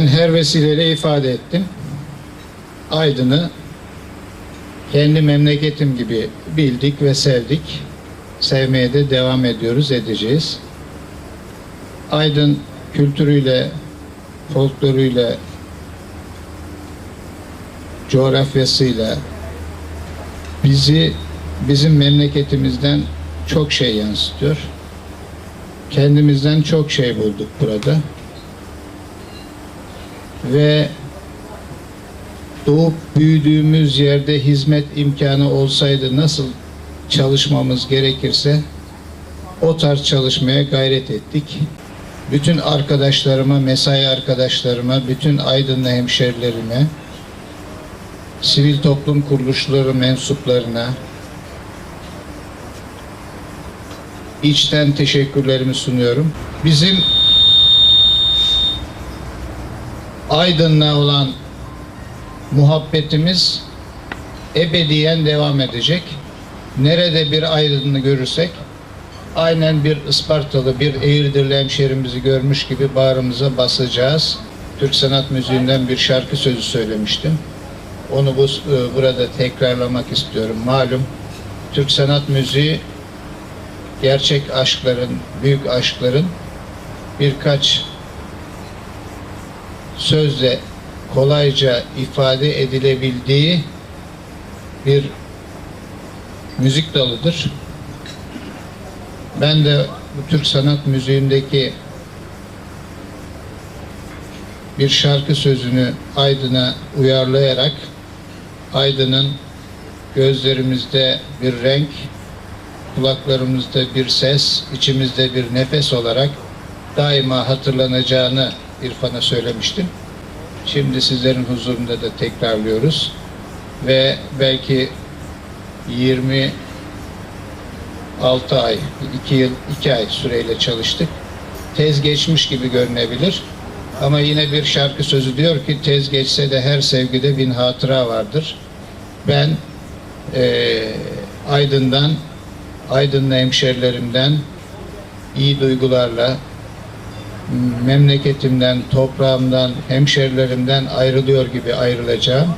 Ben her vesileyle ifade ettim. Aydın'ı kendi memleketim gibi bildik ve sevdik. Sevmeye de devam ediyoruz, edeceğiz. Aydın kültürüyle, folkloruyla, coğrafyasıyla bizi bizim memleketimizden çok şey yansıtıyor. Kendimizden çok şey bulduk burada. Ve doğup büyüdüğümüz yerde hizmet imkanı olsaydı nasıl çalışmamız gerekirse o tarz çalışmaya gayret ettik. Bütün arkadaşlarıma, mesai arkadaşlarıma, bütün Aydınlı hemşerilerime, sivil toplum kuruluşları mensuplarına içten teşekkürlerimi sunuyorum. Bizim Aydın'la olan muhabbetimiz ebediyen devam edecek. Nerede bir Aydın'ı görürsek aynen bir Ispartalı, bir Eğirdirli hemşerimizi görmüş gibi bağrımıza basacağız. Türk sanat müziğinden bir şarkı sözü söylemiştim. Onu bu, e, burada tekrarlamak istiyorum. Malum Türk sanat müziği gerçek aşkların, büyük aşkların birkaç sözle kolayca ifade edilebildiği bir müzik dalıdır. Ben de bu Türk sanat müziğindeki bir şarkı sözünü Aydın'a uyarlayarak Aydın'ın gözlerimizde bir renk, kulaklarımızda bir ses, içimizde bir nefes olarak daima hatırlanacağını İrfan'a söylemiştim. Şimdi sizlerin huzurunda da tekrarlıyoruz. Ve belki 26 ay, 2 yıl, 2 ay süreyle çalıştık. Tez geçmiş gibi görünebilir. Ama yine bir şarkı sözü diyor ki tez geçse de her sevgide bin hatıra vardır. Ben eee Aydın'dan, Aydınlı hemşerilerimden iyi duygularla memleketimden, toprağımdan, hemşerilerimden ayrılıyor gibi ayrılacağım.